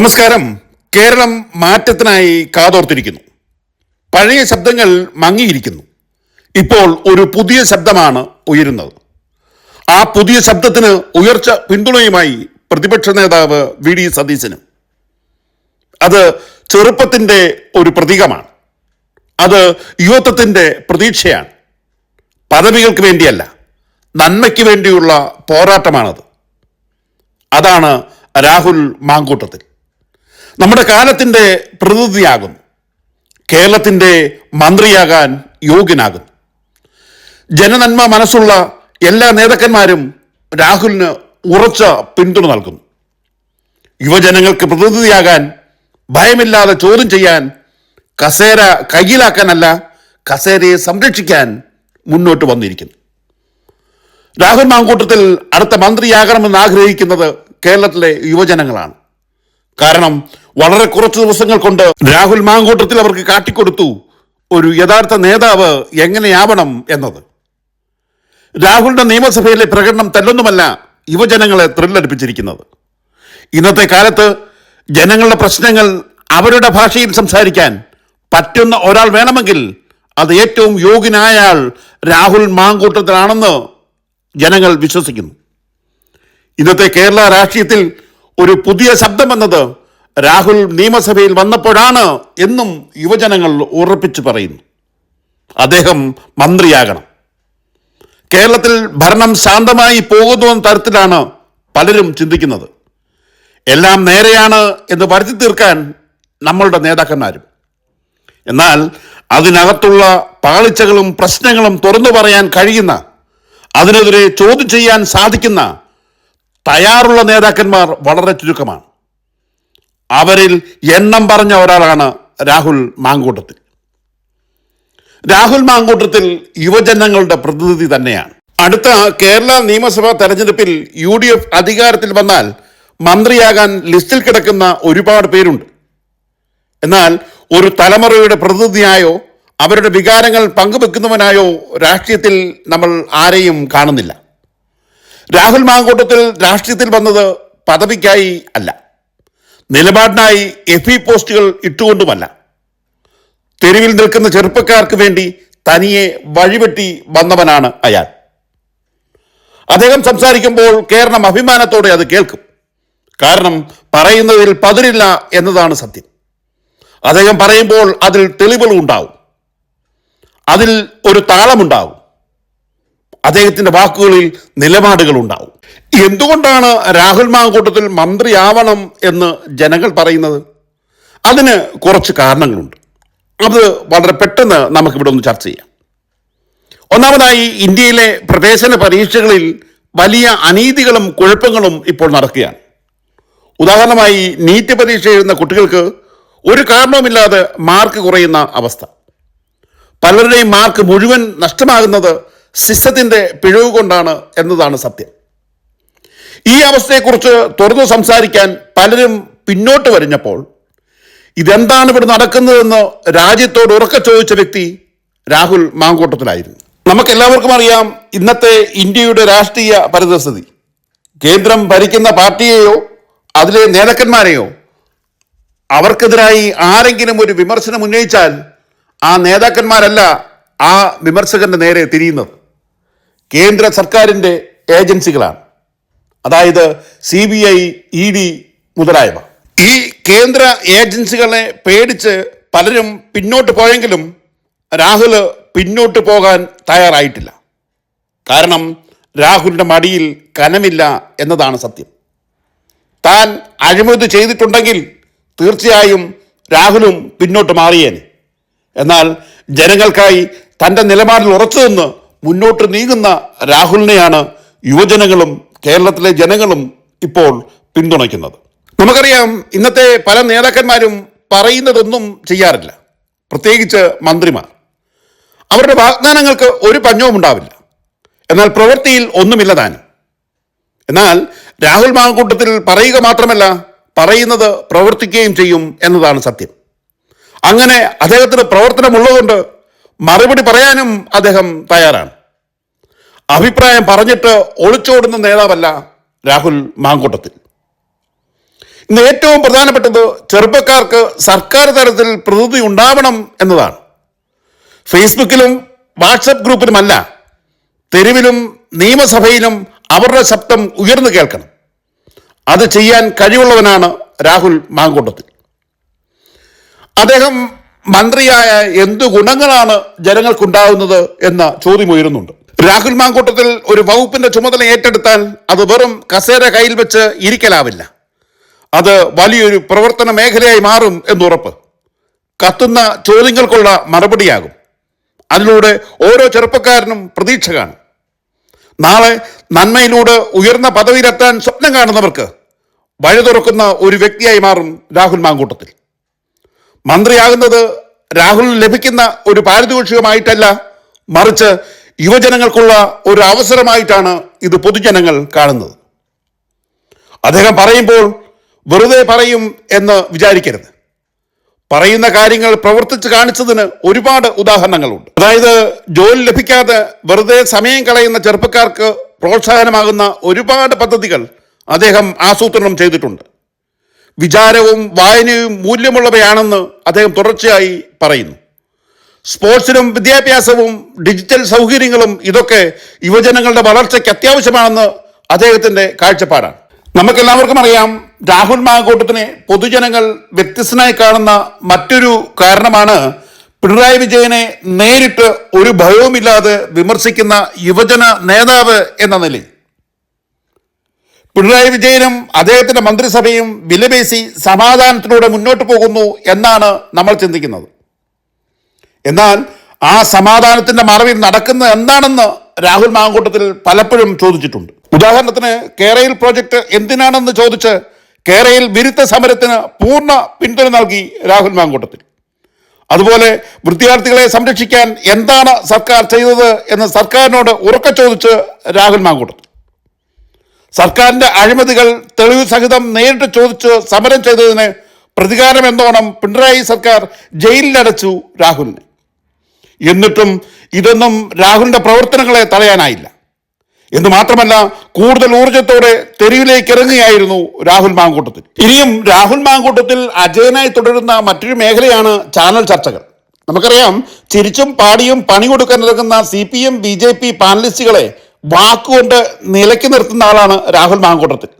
നമസ്കാരം. കേരളം മാറ്റത്തിനായി കാതോർത്തിരിക്കുന്നു. പഴയ ശബ്ദങ്ങൾ മങ്ങിയിരിക്കുന്നു. ഇപ്പോൾ ഒരു പുതിയ ശബ്ദമാണ് ഉയരുന്നത്. ആ പുതിയ ശബ്ദത്തിന് ഉയർച്ച പിന്തുണയുമായി പ്രതിപക്ഷ നേതാവ് വി ഡി സതീശന്. അത് ചെറുപ്പത്തിന്റെ ഒരു പ്രതീകമാണ്. അത് യുവത്വത്തിന്റെ പ്രതീക്ഷയാണ്. പദവികൾക്ക് വേണ്ടിയല്ല നന്മയ്ക്ക് വേണ്ടിയുള്ള പോരാട്ടമാണത്. അതാണ് രാഹുൽ മാങ്കൂട്ടത്തിൽ. നമ്മുടെ കാലത്തിന്റെ പ്രതിനിധിയാകുന്നു. കേരളത്തിന്റെ മന്ത്രിയാകാൻ യോഗ്യനാകുന്നു. ജനനന്മ മനസ്സുള്ള എല്ലാ നേതാക്കന്മാരും രാഹുലിന് ഉറച്ച പിന്തുണ നൽകുന്നു. യുവജനങ്ങൾക്ക് പ്രതിനിധിയാകാൻ ഭയമില്ലാതെ ചോദ്യം ചെയ്യാൻ കസേര കയ്യിലാക്കാനല്ല കസേരയെ സംരക്ഷിക്കാൻ മുന്നോട്ട് വന്നിരിക്കുന്നു. രാഹുൽ മാങ്കൂട്ടത്തിൽ അടുത്ത മന്ത്രിയാകണമെന്ന് ആഗ്രഹിക്കുന്നത് കേരളത്തിലെ യുവജനങ്ങളാണ്. കാരണം വളരെ കുറച്ച് ദിവസങ്ങൾ കൊണ്ട് രാഹുൽ മാങ്കൂട്ടത്തിൽ അവർക്ക് കാട്ടിക്കൊടുത്തു ഒരു യഥാർത്ഥ നേതാവ് എങ്ങനെയാവണം എന്നത്. രാഹുലിന്റെ നിയമസഭയിലെ പ്രകടനം തല്ലൊന്നുമല്ല യുവജനങ്ങളെ ത്രില്ലടിപ്പിച്ചിരിക്കുന്നത്. ഇന്നത്തെ കാലത്ത് ജനങ്ങളുടെ പ്രശ്നങ്ങൾ അവരുടെ ഭാഷയിൽ സംസാരിക്കാൻ പറ്റുന്ന ഒരാൾ വേണമെങ്കിൽ അത് ഏറ്റവും യോഗ്യനായ ആൾ രാഹുൽ മാങ്കൂട്ടത്തിലാണെന്ന് ജനങ്ങൾ വിശ്വസിക്കുന്നു. ഇന്നത്തെ കേരള രാഷ്ട്രീയത്തിൽ ഒരു പുതിയ ശബ്ദം എന്നത് രാഹുൽ നിയമസഭയിൽ വന്നപ്പോഴാണ് എന്നും യുവജനങ്ങൾ ഉറപ്പിച്ചു പറയുന്നു. അദ്ദേഹം മന്ത്രിയാകണം. കേരളത്തിൽ ഭരണം ശാന്തമായി പോകുന്നു തരത്തിലാണ് പലരും ചിന്തിക്കുന്നത്. എല്ലാം നേരെയാണ് എന്ന് വരുത്തി തീർക്കാൻ നമ്മളുടെ നേതാക്കന്മാരും. എന്നാൽ അതിനകത്തുള്ള പാളിച്ചകളും പ്രശ്നങ്ങളും തുറന്നു പറയാൻ കഴിയുന്ന അതിനെതിരെ ചോദ്യം ചെയ്യാൻ സാധിക്കുന്ന തയ്യാറുള്ള നേതാക്കന്മാർ വളരെ ചുരുക്കമാണ്. അവരിൽ എണ്ണം പറഞ്ഞ ഒരാളാണ് രാഹുൽ മാങ്കൂട്ടത്തിൽ. രാഹുൽ മാങ്കൂട്ടത്തിൽ യുവജനങ്ങളുടെ പ്രതിനിധി തന്നെയാണ്. അടുത്ത കേരള നിയമസഭാ തെരഞ്ഞെടുപ്പിൽ യു ഡി എഫ് അധികാരത്തിൽ വന്നാൽ മന്ത്രിയാകാൻ ലിസ്റ്റിൽ കിടക്കുന്ന ഒരുപാട് പേരുണ്ട്. എന്നാൽ ഒരു തലമുറയുടെ പ്രതിനിധിയായോ അവരുടെ വികാരങ്ങൾ പങ്കുവെക്കുന്നവനായോ രാഷ്ട്രീയത്തിൽ നമ്മൾ ആരെയും കാണുന്നില്ല. രാഹുൽ മാങ്കൂട്ടത്തിൽ രാഷ്ട്രീയത്തിൽ വന്നത് പദവിക്കായി അല്ല. നിലപാടിനായി എഫ് ഇ പോസ്റ്റുകൾ ഇട്ടുകൊണ്ടുമല്ല. തെരുവിൽ നിൽക്കുന്ന ചെറുപ്പക്കാർക്ക് വേണ്ടി തനിയെ വഴിവെട്ടി വന്നവനാണ് അയാൾ. അദ്ദേഹം സംസാരിക്കുമ്പോൾ കേരളം അഭിമാനത്തോടെ അത് കേൾക്കും. കാരണം പറയുന്നതിൽ പതിരില്ല എന്നതാണ് സത്യം. അദ്ദേഹം പറയുമ്പോൾ അതിൽ തെളിവുകൾ ഉണ്ടാവും. അതിൽ ഒരു താളമുണ്ടാവും. അദ്ദേഹത്തിന്റെ വാക്കുകളിൽ നിലപാടുകൾ ഉണ്ടാവും. എന്തുകൊണ്ടാണ് രാഹുൽ മാങ്കൂട്ടത്തിൽ മന്ത്രിയാവണം എന്ന് ജനങ്ങൾ പറയുന്നത്? അതിന് കുറച്ച് കാരണങ്ങളുണ്ട്. അത് വളരെ പെട്ടെന്ന് നമുക്കിവിടെ ഒന്ന് ചർച്ച ചെയ്യാം. ഒന്നാമതായി ഇന്ത്യയിലെ പ്രവേശന പരീക്ഷകളിൽ വലിയ അനീതികളും കുഴപ്പങ്ങളും ഇപ്പോൾ നടക്കുകയാണ്. ഉദാഹരണമായി നീറ്റ് പരീക്ഷ എഴുതുന്ന കുട്ടികൾക്ക് ഒരു കാരണവുമില്ലാതെ മാർക്ക് കുറയുന്ന അവസ്ഥ. പലരുടെയും മാർക്ക് മുഴുവൻ നഷ്ടമാകുന്നത് സിസ്റ്റത്തിന്റെ പിഴവ് കൊണ്ടാണ് എന്നതാണ് സത്യം. ഈ അവസ്ഥയെക്കുറിച്ച് തുറന്നു സംസാരിക്കാൻ പലരും പിന്നോട്ട് വരിഞ്ഞപ്പോൾ ഇതെന്താണ് ഇവിടെ നടക്കുന്നതെന്ന് രാജ്യത്തോട് ഉറക്ക ചോദിച്ച വ്യക്തി രാഹുൽ മാങ്കൂട്ടത്തിലായിരുന്നു. നമുക്കെല്ലാവർക്കും അറിയാം ഇന്നത്തെ ഇന്ത്യയുടെ രാഷ്ട്രീയ പരിതസ്ഥിതി. കേന്ദ്രം ഭരിക്കുന്ന പാർട്ടിയെയോ അതിലെ നേതാക്കന്മാരെയോ അവർക്കെതിരായി ആരെങ്കിലും ഒരു വിമർശനം ഉന്നയിച്ചാൽ ആ നേതാക്കന്മാരല്ല ആ വിമർശകന്റെ നേരെ തിരിയുന്നത്. കേന്ദ്ര സർക്കാരിന്റെ ഏജൻസികളാണ്. അതായത് C B I E D മുതലായവ. ഈ കേന്ദ്ര ഏജൻസികളെ പേടിച്ച് പലരും പിന്നോട്ട് പോയെങ്കിലും രാഹുൽ പിന്നോട്ട് പോകാൻ തയ്യാറായിട്ടില്ല. കാരണം രാഹുലിന്റെ മടിയിൽ കനമില്ല എന്നതാണ് സത്യം. താൻ അഴിമതി ചെയ്തിട്ടുണ്ടെങ്കിൽ തീർച്ചയായും രാഹുലും പിന്നോട്ട് മാറിയേനെ. എന്നാൽ ജനങ്ങൾക്കായി തന്റെ നിലപാടിൽ ഉറച്ചു നിന്ന് മുന്നോട്ട് നീങ്ങുന്ന രാഹുലിനെയാണ് യുവജനങ്ങളും കേരളത്തിലെ ജനങ്ങളും ഇപ്പോൾ പിന്തുണയ്ക്കുന്നത്. നമുക്കറിയാം ഇന്നത്തെ പല നേതാക്കന്മാരും പറയുന്നതൊന്നും ചെയ്യാറില്ല. പ്രത്യേകിച്ച് മന്ത്രിമാർ. അവരുടെ വാഗ്ദാനങ്ങൾക്ക് ഒരു പഞ്ഞവും ഉണ്ടാവില്ല. എന്നാൽ പ്രവൃത്തിയിൽ ഒന്നുമില്ല താനും. എന്നാൽ രാഹുൽ മാങ്കൂട്ടത്തിൽ പറയുക മാത്രമല്ല പറയുന്നത് പ്രവർത്തിക്കുകയും ചെയ്യും എന്നതാണ് സത്യം. അങ്ങനെ അദ്ദേഹത്തിന് പ്രവർത്തനമുള്ളതുകൊണ്ട് മറുപടി പറയാനും അദ്ദേഹം തയ്യാറാണ്. അഭിപ്രായം പറഞ്ഞിട്ട് ഒളിച്ചോടുന്ന നേതാവല്ല രാഹുൽ മാങ്കൂട്ടത്തിൽ. ഇന്ന് ഏറ്റവും പ്രധാനപ്പെട്ടത് ചെറുപ്പക്കാർക്ക് സർക്കാർ തലത്തിൽ പ്രതിനിധി ഉണ്ടാവണം എന്നതാണ്. ഫേസ്ബുക്കിലും വാട്സപ്പ് ഗ്രൂപ്പിലുമല്ല തെരുവിലും നിയമസഭയിലും അവരുടെ ശബ്ദം ഉയർന്നു കേൾക്കണം. അത് ചെയ്യാൻ കഴിവുള്ളവനാണ് രാഹുൽ മാങ്കൂട്ടത്തിൽ. അദ്ദേഹം മന്ത്രിയായ എന്ത് ഗുണങ്ങളാണ് ജനങ്ങൾക്കുണ്ടാകുന്നത് എന്ന ചോദ്യം ഉയരുന്നുണ്ട്. രാഹുൽ മാങ്കൂട്ടത്തിൽ ഒരു വകുപ്പിന്റെ ചുമതല ഏറ്റെടുത്താൽ അത് വെറും കസേര കയ്യിൽ വെച്ച് ഇരിക്കലാവില്ല. അത് വലിയൊരു പ്രവർത്തന മേഖലയായി മാറും എന്നുറപ്പ്. കത്തുന്ന ചോദ്യങ്ങൾക്കുള്ള മറുപടിയാകും. അതിലൂടെ ഓരോ ചെറുപ്പക്കാരനും പ്രതീക്ഷ കാണും. നാളെ നന്മയിലൂടെ ഉയർന്ന പദവിയിലെത്താൻ സ്വപ്നം കാണുന്നവർക്ക് വഴി തുറക്കുന്ന ഒരു വ്യക്തിയായി മാറും രാഹുൽ മാങ്കൂട്ടത്തിൽ. മന്ത്രിയാകുന്നത് രാഹുലിന് ലഭിക്കുന്ന ഒരു പാരിതോഷികമായിട്ടല്ല മറിച്ച് യുവജനങ്ങൾക്കുള്ള ഒരു അവസരമായിട്ടാണ് ഇത് പൊതുജനങ്ങൾ കാണുന്നത്. അദ്ദേഹം പറയുമ്പോൾ വെറുതെ പറയും എന്ന് വിചാരിക്കരുത്. പറയുന്ന കാര്യങ്ങൾ പ്രവർത്തിച്ച് കാണിച്ചതിന് ഒരുപാട് ഉദാഹരണങ്ങളുണ്ട്. അതായത് ജോലി ലഭിക്കാതെ വെറുതെ സമയം കളയുന്ന ചെറുപ്പക്കാർക്ക് പ്രോത്സാഹനമാകുന്ന ഒരുപാട് പദ്ധതികൾ അദ്ദേഹം ആസൂത്രണം ചെയ്തിട്ടുണ്ട്. വിചാരവും വായനയും മൂല്യമുള്ളവയാണെന്ന് അദ്ദേഹം തുടർച്ചയായി പറയുന്നു. സ്പോർട്സിനും വിദ്യാഭ്യാസവും ഡിജിറ്റൽ സൗകര്യങ്ങളും ഇതൊക്കെ യുവജനങ്ങളുടെ വളർച്ചയ്ക്ക് അത്യാവശ്യമാണെന്ന് അദ്ദേഹത്തിന്റെ കാഴ്ചപ്പാടാണ്. നമുക്കെല്ലാവർക്കും അറിയാം രാഹുൽ മാങ്കൂട്ടത്തിനെ പൊതുജനങ്ങൾ വ്യത്യസ്തനായി കാണുന്ന മറ്റൊരു കാരണമാണ് പിണറായി വിജയനെ നേരിട്ട് ഒരു ഭയവുമില്ലാതെ വിമർശിക്കുന്ന യുവജന നേതാവ് എന്ന നിലയിൽ. പിണറായി വിജയനും അദ്ദേഹത്തിന്റെ മന്ത്രിസഭയും വിലപേശി സമാധാനത്തിലൂടെ മുന്നോട്ട് പോകുന്നു എന്നാണ് നമ്മൾ ചിന്തിക്കുന്നത്. എന്നാൽ ആ സമാധാനത്തിന്റെ മറവിൽ നടക്കുന്ന എന്താണെന്ന് രാഹുൽ മാങ്കൂട്ടത്തിൽ പലപ്പോഴും ചോദിച്ചിട്ടുണ്ട്. ഉദാഹരണത്തിന് കേരയിൽ പ്രോജക്റ്റ് എന്തിനാണെന്ന് ചോദിച്ച് കേരയിൽ വിരുദ്ധ സമരത്തിന് പൂർണ പിന്തുണ നൽകി രാഹുൽ മാങ്കൂട്ടത്തിൽ. അതുപോലെ വിദ്യാർത്ഥികളെ സംരക്ഷിക്കാൻ എന്താണ് സർക്കാർ ചെയ്തത് എന്ന് സർക്കാരിനോട് ഉറക്കെ ചോദിച്ച് രാഹുൽ മാങ്കൂട്ടത്തിൽ. സർക്കാരിന്റെ അഴിമതികൾ തെളിവ് സഹിതം നേരിട്ട് ചോദിച്ച് സമരം ചെയ്തതിന് പ്രതികാരം എന്നോണം പിണറായി സർക്കാർ ജയിലിലടച്ചു രാഹുലിനെ. എന്നിട്ടും ഇതൊന്നും രാഹുലിന്റെ പ്രവർത്തനങ്ങളെ തടയാനായില്ല. എന്ന് മാത്രമല്ല കൂടുതൽ ഊർജത്തോടെ തെരുവിലേക്ക് ഇറങ്ങുകയായിരുന്നു രാഹുൽ മാങ്കൂട്ടത്തിൽ. ഇനിയും രാഹുൽ മാങ്കൂട്ടത്തിൽ അജയനായി തുടരുന്ന മറ്റൊരു മേഖലയാണ് ചാനൽ ചർച്ചകൾ. നമുക്കറിയാം ചിരിച്ചും പാടിയും പണി കൊടുക്കാൻ ഇറങ്ങുന്ന C P M B J P പാനലിസ്റ്റുകളെ വാക്കുകൊണ്ട് നിലയ്ക്ക് നിർത്തുന്ന ആളാണ് രാഹുൽ മാങ്കൂട്ടത്തിൽ.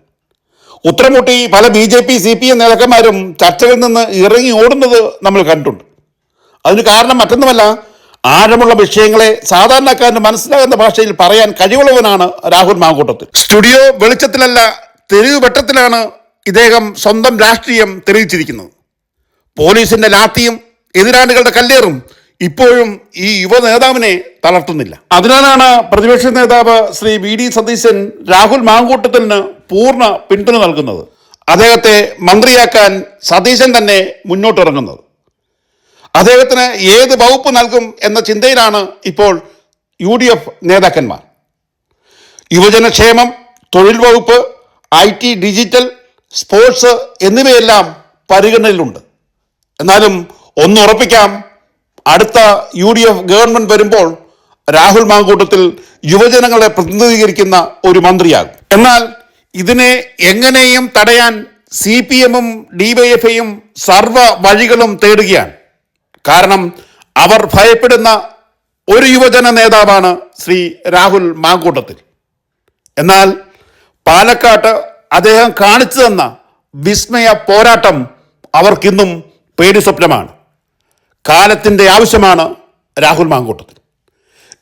ഉത്തരമുട്ടി പല B J P C P M നേതാക്കന്മാരും ചർച്ചകളിൽ നിന്ന് ഇറങ്ങി ഓടുന്നത് നമ്മൾ കണ്ടിട്ടുണ്ട്. അതിന് കാരണം മറ്റൊന്നുമല്ല ആഴമുള്ള വിഷയങ്ങളെ സാധാരണക്കാരന് മനസ്സിലാകുന്ന ഭാഷയിൽ പറയാൻ കഴിവുള്ളവനാണ് രാഹുൽ മാങ്കൂട്ടത്തിൽ. സ്റ്റുഡിയോ വെളിച്ചത്തിലല്ല തെരുവ് വെട്ടത്തിലാണ് ഇദ്ദേഹം സ്വന്തം രാഷ്ട്രീയം തെളിയിച്ചിരിക്കുന്നത്. പോലീസിന്റെ ലാത്തിയും എതിരാളികളുടെ കല്ലേറും ഇപ്പോഴും ഈ യുവ നേതാവിനെ തളർത്തുന്നില്ല. അതിനാലാണ് പ്രതിപക്ഷ നേതാവ് ശ്രീ വി ഡി സതീശൻ രാഹുൽ മാങ്കൂട്ടത്തിന് പൂർണ പിന്തുണ നൽകുന്നത്. അദ്ദേഹത്തെ മന്ത്രിയാക്കാൻ സതീശൻ തന്നെ മുന്നോട്ടിറങ്ങുന്നത്. അദ്ദേഹത്തിന് ഏത് വകുപ്പ് നൽകും എന്ന ചിന്തയിലാണ് ഇപ്പോൾ യു ഡി എഫ് നേതാക്കന്മാർ. യുവജനക്ഷേമം തൊഴിൽ വകുപ്പ് ഐ ടി ഡിജിറ്റൽ സ്പോർട്സ് എന്നിവയെല്ലാം പരിഗണനയിലുണ്ട്. എന്നാലും ഒന്ന് ഉറപ്പിക്കാം അടുത്ത യു ഡി എഫ് ഗവൺമെന്റ് വരുമ്പോൾ രാഹുൽ മാങ്കൂട്ടത്തിൽ യുവജനങ്ങളെ പ്രതിനിധീകരിക്കുന്ന ഒരു മന്ത്രിയാകും. എന്നാൽ ഇതിനെ എങ്ങനെയും തടയാൻ സി പി എമ്മും ഡിവൈഎഫ്ഐയും സർവ വഴികളും തേടുകയാണ്. കാരണം അവർ ഭയപ്പെടുന്ന ഒരു യുവജന നേതാവാണ് ശ്രീ രാഹുൽ മാങ്കൂട്ടത്തിൽ. എന്നാൽ പാലക്കാട്ട് അദ്ദേഹം കാണിച്ചു തന്ന വിസ്മയ പോരാട്ടം അവർക്കിന്നും പേടി സ്വപ്നമാണ്. കാലത്തിന്റെ ആവശ്യമാണ് രാഹുൽ മാങ്കൂട്ടത്തിൽ.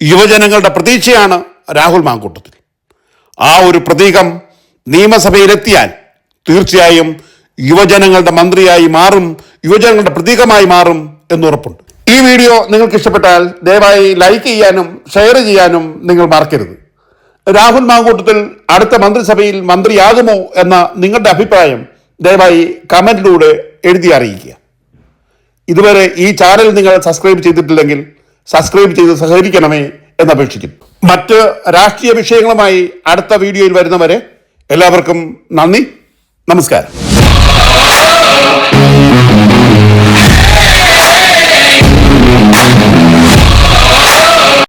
യുവജനങ്ങളുടെ പ്രതീക്ഷയാണ് രാഹുൽ മാങ്കൂട്ടത്തിൽ. ആ ഒരു പ്രതീകം നിയമസഭയിലെത്തിയാൽ തീർച്ചയായും യുവജനങ്ങളുടെ മന്ത്രിയായി മാറും യുവജനങ്ങളുടെ പ്രതീകമായി മാറും എന്നുറപ്പുണ്ട്. ഈ വീഡിയോ നിങ്ങൾക്ക് ഇഷ്ടപ്പെട്ടാൽ ദയവായി ലൈക്ക് ചെയ്യാനും ഷെയർ ചെയ്യാനും നിങ്ങൾ മറക്കരുത്. രാഹുൽ മാങ്കൂട്ടത്തിൽ അടുത്ത മന്ത്രിസഭയിൽ മന്ത്രിയാകുമോ എന്ന നിങ്ങളുടെ അഭിപ്രായം ദയവായി കമന്റിലൂടെ എഴുതി അറിയിക്കുക. ഇതുവരെ ഈ ചാനൽ നിങ്ങൾ സബ്സ്ക്രൈബ് ചെയ്തിട്ടില്ലെങ്കിൽ സബ്സ്ക്രൈബ് ചെയ്ത് സഹകരിക്കണമേ എന്നപേക്ഷിക്കും. മറ്റ് രാഷ്ട്രീയ വിഷയങ്ങളുമായി അടുത്ത വീഡിയോയിൽ വരുന്നവരെ എല്ലാവർക്കും നന്ദി. നമസ്കാരം.